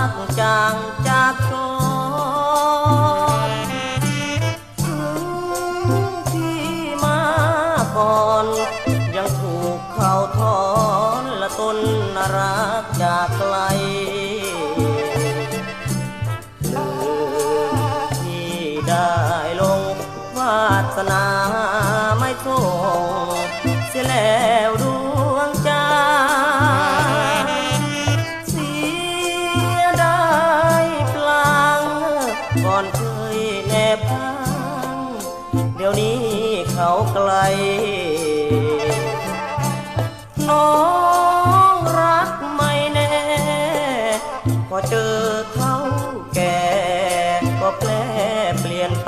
ากจางจากชนถึงที่มาก่อน ยังถูกเขาทอนและต้นรักจากไกลที่ได้ลงวาสนาไม่โทษ ก่อนเคยแนบอ้างเดี๋ยวนี้เขาไกล น้องรักไม่แน่ พอเจอเขาแก่ก็แปลเปลี่ยนไป